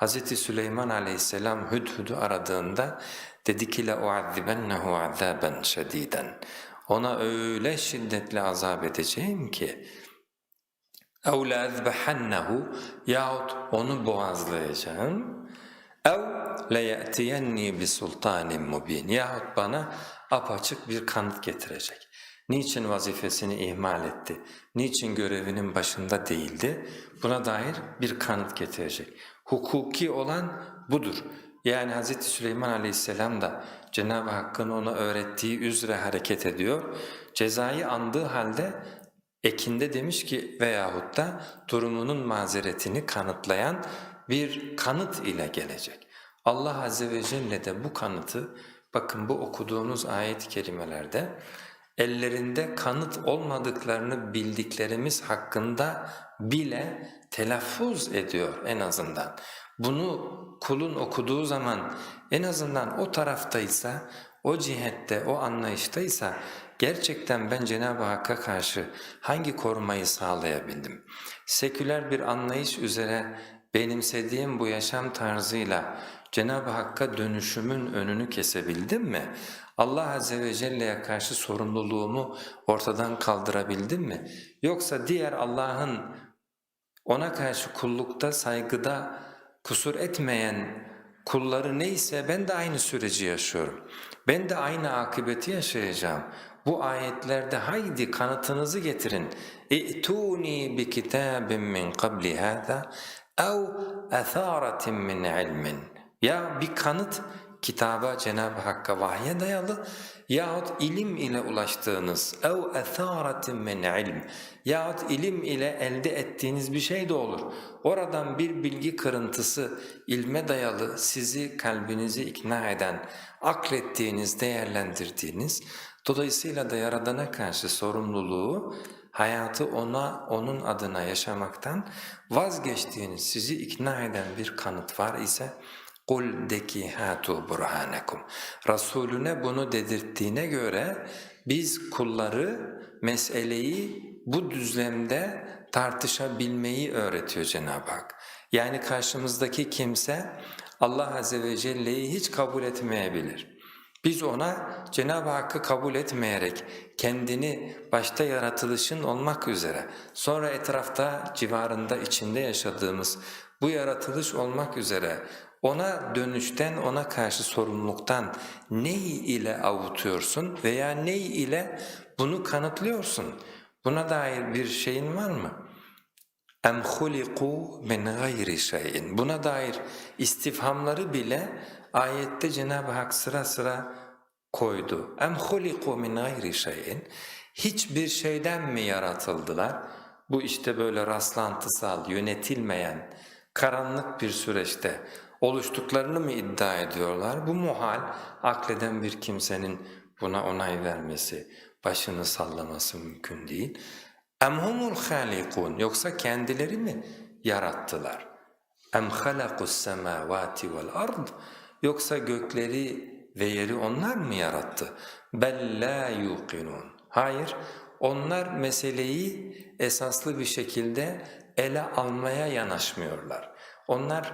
Hz. Süleyman aleyhisselam Hüdhüd'ü aradığında dedi ki لَاُعَذِّبَنَّهُ عَذَابًا شَد۪يدًا Ona öyle şiddetli azap edeceğim ki اَوْ لَاَذْبَحَنَّهُ yahut onu boğazlayacağım اَوْ لَيَأْتِيَنِّي بِسُلْطَانٍ مُب۪ينٍ yahut bana apaçık bir kanıt getirecek. Niçin vazifesini ihmal etti? Niçin görevinin başında değildi? Buna dair bir kanıt getirecek. Hukuki olan budur. Yani Hz. Süleyman aleyhisselam da Cenab-ı Hakk'ın ona öğrettiği üzere hareket ediyor. Cezayı andığı halde ekinde demiş ki veyahut da durumunun mazeretini kanıtlayan bir kanıt ile gelecek. Allah Azze ve Celle de bu kanıtı bakın bu okuduğumuz ayet-i kerimelerde ellerinde kanıt olmadıklarını bildiklerimiz hakkında bile telaffuz ediyor en azından. Bunu kulun okuduğu zaman en azından o taraftaysa, o cihette, o anlayıştaysa gerçekten ben Cenab-ı Hakk'a karşı hangi korumayı sağlayabildim? Seküler bir anlayış üzere benimsediğim bu yaşam tarzıyla Cenab-ı Hakk'a dönüşümün önünü kesebildim mi? Allah Azze ve Celle'ye karşı sorumluluğumu ortadan kaldırabildim mi? Yoksa diğer Allah'ın ona karşı kullukta, saygıda kusur etmeyen kulları neyse ben de aynı süreci yaşıyorum. Ben de aynı akıbeti yaşayacağım. Bu ayetlerde haydi kanıtınızı getirin. اِئْتُونِي بِكِتَابٍ مِّنْ قَبْلِ هَذَا اَوْ اَثَارَةٍ مِّنْ عِلْمٍ ya bir kanıt kitaba Cenab-ı Hakk'a vahye dayalı yahut ilim ile ulaştığınız ev etharatin min ilm yahut ilim ile elde ettiğiniz bir şey de olur. Oradan bir bilgi kırıntısı ilme dayalı sizi kalbinizi ikna eden, aklettiğiniz, değerlendirdiğiniz dolayısıyla da Yaradan'a karşı sorumluluğu hayatı ona, onun adına yaşamaktan vazgeçtiğiniz, sizi ikna eden bir kanıt var ise قُلْ de ki hatu burhanekum. Resulüne bunu dedirttiğine göre biz kulları meseleyi bu düzlemde tartışabilmeyi öğretiyor Cenab-ı Hak. Yani karşımızdaki kimse Allah Azze ve Celle'yi hiç kabul etmeyebilir. Biz ona Cenab-ı Hakk'ı kabul etmeyerek kendini başta yaratılışın olmak üzere sonra etrafta civarında içinde yaşadığımız bu yaratılış olmak üzere ona dönüşten, ona karşı sorumluluktan ne ile avutuyorsun veya ne ile bunu kanıtlıyorsun? Buna dair bir şeyin var mı? Em huliku min gayri şeyin. Buna dair istifhamları bile ayette Cenab-ı Hak sıra sıra koydu. Em huliku min gayri şeyin. Hiçbir şeyden mi yaratıldılar? Bu işte böyle rastlantısal, yönetilmeyen, karanlık bir süreçte oluştuklarını mı iddia ediyorlar? Bu muhal, akleden bir kimsenin buna onay vermesi, başını sallaması mümkün değil. اَمْ هُمُ الْخَالِقُونَ Yoksa kendileri mi yarattılar? اَمْ خَلَقُوا السَّمَاوَاتِ وَالْأَرْضِ Yoksa gökleri ve yeri onlar mı yarattı? بَلْ لَا يُوقِنُونَ Hayır, onlar meseleyi esaslı bir şekilde ele almaya yanaşmıyorlar. Onlar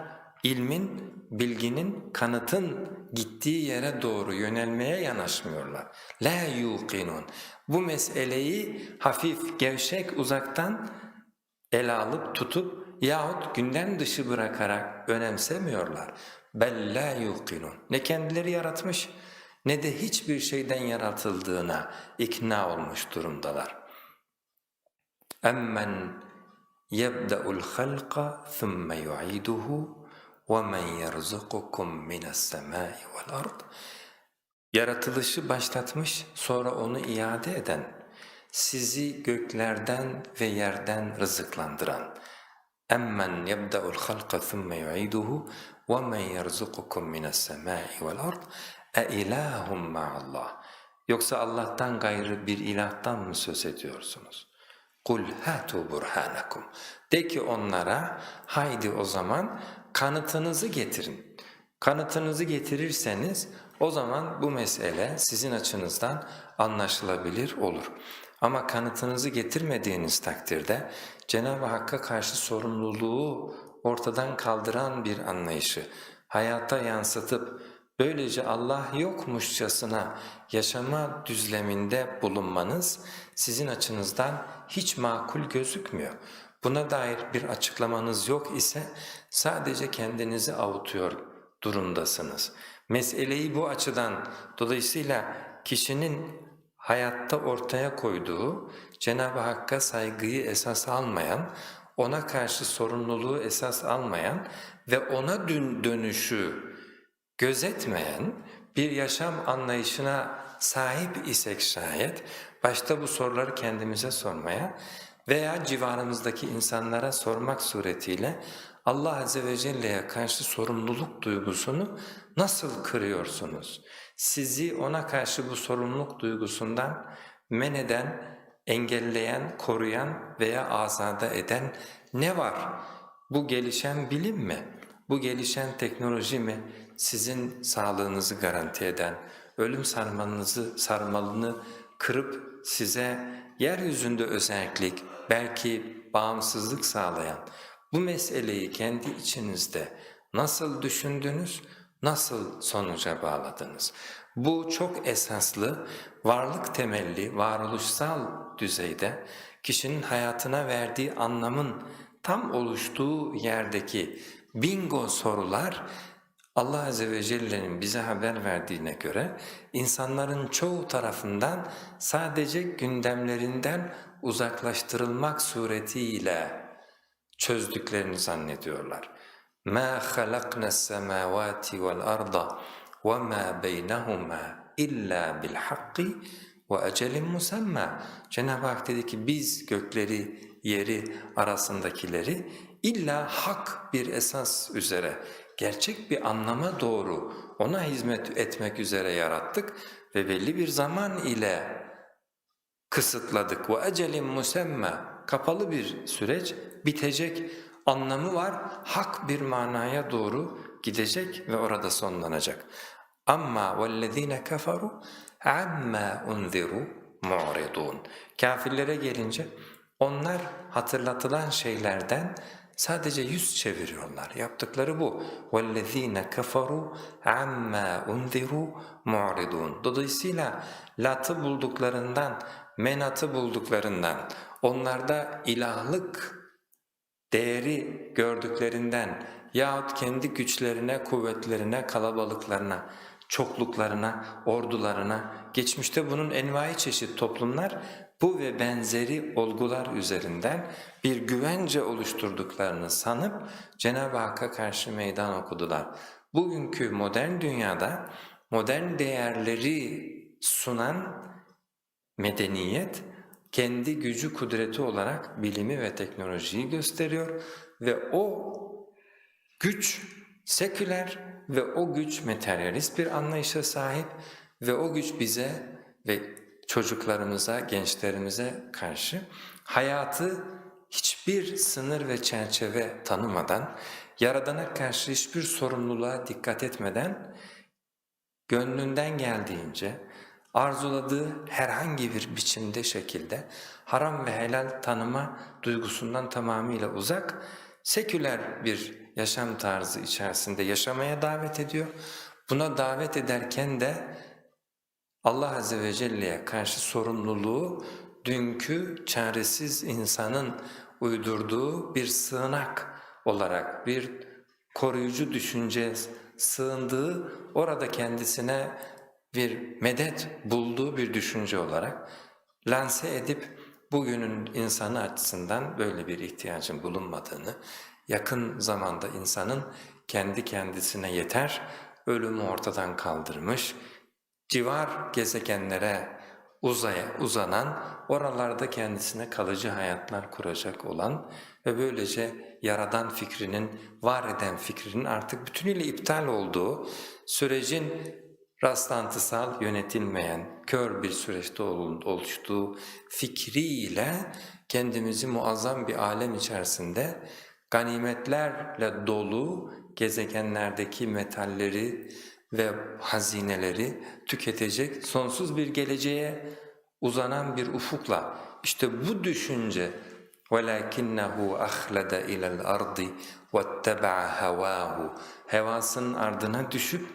ilmin, bilginin, kanıtın gittiği yere doğru yönelmeye yanaşmıyorlar. La yuqinun. Bu meseleyi hafif, gevşek, uzaktan ele alıp tutup yahut gündem dışı bırakarak önemsemiyorlar. Bel la yuqinun. Ne kendileri yaratmış ne de hiçbir şeyden yaratıldığına ikna olmuş durumdalar. Emmen yebda'ul halqa thumma yu'iduhu وَمَنْ يَرْزُقُكُمْ مِنَ السَّمَاءِ وَالْأَرْضِ Yaratılışı başlatmış, sonra onu iade eden, sizi göklerden ve yerden rızıklandıran. اَمَّنْ يَبْدَأُ الْخَلْقَ ثُمَّ يُعِيدُهُ وَمَنْ يَرْزُقُكُمْ مِنَ السَّمَاءِ وَالْأَرْضِ اَاِلَٰهٌ مَعَ اللّٰهِ Yoksa Allah'tan gayrı bir ilahtan mı söz ediyorsunuz? قُلْ هَاتُوا بُرْهَانَكُمْ De ki onlara, haydi o zaman kanıtınızı getirin. Kanıtınızı getirirseniz o zaman bu mesele sizin açınızdan anlaşılabilir olur. Ama kanıtınızı getirmediğiniz takdirde Cenab-ı Hakk'a karşı sorumluluğu ortadan kaldıran bir anlayışı hayata yansıtıp böylece Allah yokmuşçasına yaşama düzleminde bulunmanız sizin açınızdan hiç makul gözükmüyor. Buna dair bir açıklamanız yok ise sadece kendinizi avutuyor durumdasınız. Meseleyi bu açıdan dolayısıyla kişinin hayatta ortaya koyduğu Cenab-ı Hakk'a saygıyı esas almayan, ona karşı sorumluluğu esas almayan ve ona dün dönüşü gözetmeyen bir yaşam anlayışına sahip isek şayet, başta bu soruları kendimize sormaya veya civarımızdaki insanlara sormak suretiyle Allah Azze ve Celle'ye karşı sorumluluk duygusunu nasıl kırıyorsunuz? Sizi ona karşı bu sorumluluk duygusundan men eden, engelleyen, koruyan veya azade eden ne var? Bu gelişen bilim mi? Bu gelişen teknoloji mi? Sizin sağlığınızı garanti eden, ölüm sarmalınızı, sarmalını kırıp size yeryüzünde özellik, belki bağımsızlık sağlayan bu meseleyi kendi içinizde nasıl düşündünüz, nasıl sonuca bağladınız? Bu çok esaslı, varlık temelli, varoluşsal düzeyde kişinin hayatına verdiği anlamın tam oluştuğu yerdeki bingo sorular Allah Azze ve Celle'nin bize haber verdiğine göre insanların çoğu tarafından sadece gündemlerinden uzaklaştırılmak suretiyle çözdüklerini zannediyorlar. مَا خَلَقْنَا السَّمَاوَاتِ وَالْأَرْضَ وَمَا بَيْنَهُمَا إِلَّا بِالْحَقِّ وَأَجَلٍ مُسَمَّى Cenab-ı Hak dedi ki biz gökleri, yeri arasındakileri illa hak bir esas üzere, gerçek bir anlama doğru ona hizmet etmek üzere yarattık ve belli bir zaman ile kısıtladık. Ve ecelin musemma kapalı bir süreç bitecek anlamı var. Hak bir manaya doğru gidecek ve orada sonlanacak. Amma vellezine kafaru amma unziru mu'ridun. Kafirlere gelince onlar hatırlatılan şeylerden sadece yüz çeviriyorlar. Yaptıkları bu. وَالَّذ۪ينَ كَفَرُوا عَمَّا اُنْذِرُوا مُعْرِضُونَ Dolayısıyla latı bulduklarından, menatı bulduklarından, onlarda ilahlık değeri gördüklerinden yahut kendi güçlerine, kuvvetlerine, kalabalıklarına, çokluklarına, ordularına, geçmişte bunun envai çeşit toplumlar bu ve benzeri olgular üzerinden bir güvence oluşturduklarını sanıp Cenab-ı Hakk'a karşı meydan okudular. Bugünkü modern dünyada modern değerleri sunan medeniyet kendi gücü kudreti olarak bilimi ve teknolojiyi gösteriyor ve o güç seküler ve o güç materyalist bir anlayışa sahip ve o güç bize ve çocuklarımıza, gençlerimize karşı hayatı hiçbir sınır ve çerçeve tanımadan, Yaradan'a karşı hiçbir sorumluluğa dikkat etmeden, gönlünden geldiğince, arzuladığı herhangi bir biçimde şekilde haram ve helal tanıma duygusundan tamamıyla uzak, seküler bir yaşam tarzı içerisinde yaşamaya davet ediyor. Buna davet ederken de Allah Azze ve Celle'ye karşı sorumluluğu dünkü çaresiz insanın uydurduğu bir sığınak olarak, bir koruyucu düşünce sığındığı, orada kendisine bir medet bulduğu bir düşünce olarak lanse edip bugünün insanı açısından böyle bir ihtiyacın bulunmadığını, yakın zamanda insanın kendi kendisine yeter, ölümü ortadan kaldırmış, civar gezegenlere uzaya, uzanan, oralarda kendisine kalıcı hayatlar kuracak olan ve böylece yaradan fikrinin, var eden fikrinin artık bütünüyle iptal olduğu, sürecin rastlantısal, yönetilmeyen, kör bir süreçte oluştuğu fikriyle kendimizi muazzam bir alem içerisinde ganimetlerle dolu gezegenlerdeki metalleri ve hazineleri tüketecek sonsuz bir geleceğe uzanan bir ufukla işte bu düşünce وَلَكِنَّهُ أَخْلَدَ إِلَى الْأَرْضِ وَاتَّبَعَ هَوَاهُ Hevasının ardına düşüp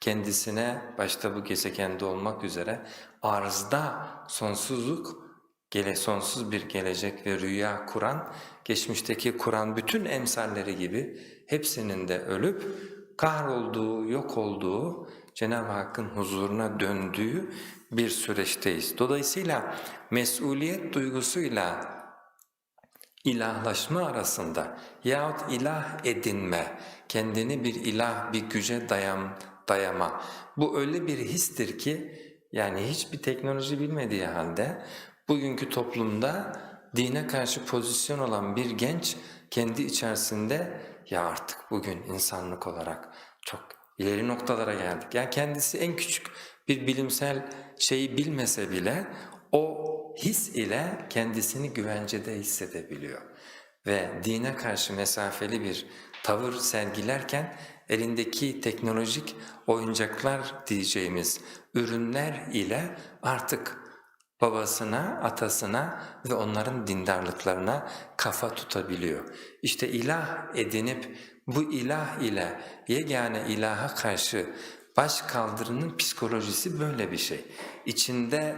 kendisine başta bu gezegende olmak üzere arzda sonsuzluk, gele, sonsuz bir gelecek ve rüya kuran, geçmişteki Kur'an bütün emsalleri gibi hepsinin de ölüp kahrolduğu, yok olduğu, Cenab-ı Hakk'ın huzuruna döndüğü bir süreçteyiz. Dolayısıyla mesuliyet duygusuyla ilahlaşma arasında yahut ilah edinme, kendini bir ilah, bir güce dayam, dayama. Bu öyle bir histir ki yani hiçbir teknoloji bilmediği halde bugünkü toplumda dine karşı pozisyon olan bir genç kendi içerisinde ya artık bugün insanlık olarak çok ileri noktalara geldik. Yani kendisi en küçük bir bilimsel şeyi bilmese bile o his ile kendisini güvencede hissedebiliyor. Ve dine karşı mesafeli bir tavır sergilerken elindeki teknolojik oyuncaklar diyeceğimiz ürünler ile artık babasına, atasına ve onların dindarlıklarına kafa tutabiliyor. İşte ilah edinip bu ilah ile yegane ilaha karşı baş kaldırının psikolojisi böyle bir şey. İçinde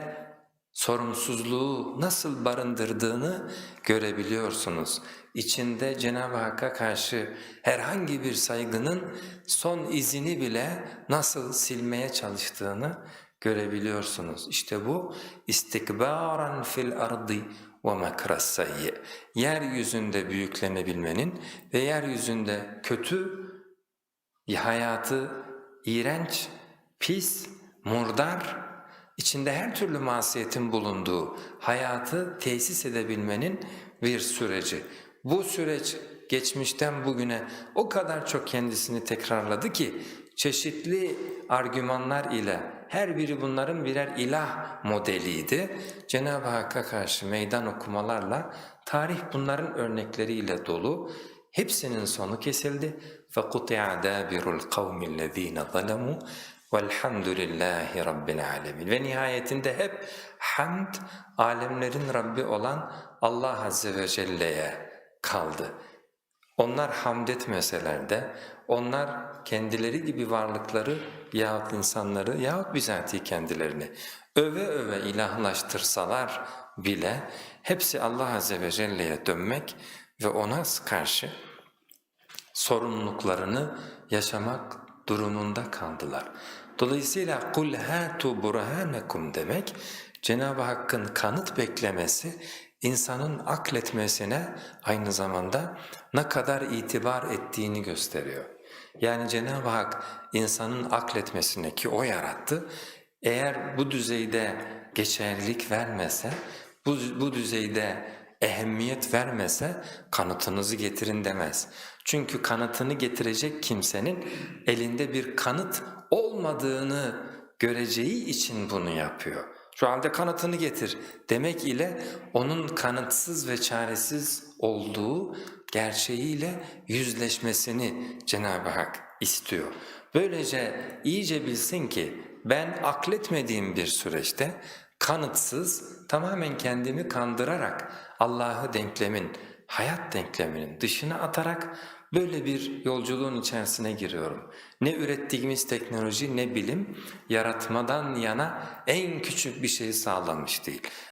sorumsuzluğu nasıl barındırdığını görebiliyorsunuz. İçinde Cenab-ı Hakk'a karşı herhangi bir saygının son izini bile nasıl silmeye çalıştığını görebiliyorsunuz. İşte bu istikbaran fil ardı ve makras. Yeryüzünde büyüklenebilmenin ve yeryüzünde kötü hayatı iğrenç, pis, murdar, içinde her türlü masiyetin bulunduğu hayatı tesis edebilmenin bir süreci. Bu süreç geçmişten bugüne o kadar çok kendisini tekrarladı ki çeşitli argümanlar ile her biri bunların birer ilah modeliydi. Cenab-ı Hakk'a karşı meydan okumalarla tarih bunların örnekleriyle dolu. Hepsinin sonu kesildi. فَقُطِعَ دَابِرُ الْقَوْمِ الَّذ۪ينَ ظَلَمُوا Velhamdülillahi Rabbil alemin. Ve nihayetinde hep hamd alemlerin Rabbi olan Allah Azze ve Celle'ye kaldı. Onlar hamd etmeseler de, onlar kendileri gibi varlıkları yahut insanları yahut bizatihi kendilerini öve öve ilahlaştırsalar bile hepsi Allah Azze ve Celle'ye dönmek ve ona karşı sorumluluklarını yaşamak durumunda kaldılar. Dolayısıyla kul hatu burhanakum demek Cenab-ı Hakk'ın kanıt beklemesi insanın akletmesine aynı zamanda ne kadar itibar ettiğini gösteriyor. Yani Cenab-ı Hak insanın akletmesine ki O yarattı, eğer bu düzeyde geçerlilik vermese, bu, bu düzeyde ehemmiyet vermese kanıtınızı getirin demez. Çünkü kanıtını getirecek kimsenin elinde bir kanıt olmadığını göreceği için bunu yapıyor. Şu halde kanıtını getir demek ile onun kanıtsız ve çaresiz olduğu gerçeğiyle yüzleşmesini Cenab-ı Hak istiyor. Böylece iyice bilsin ki ben akletmediğim bir süreçte kanıtsız, tamamen kendimi kandırarak Allah'ı denklemin, hayat denkleminin dışına atarak böyle bir yolculuğun içerisine giriyorum. Ne ürettiğimiz teknoloji ne bilim yaratmadan yana en küçük bir şeyi sağlamış değil.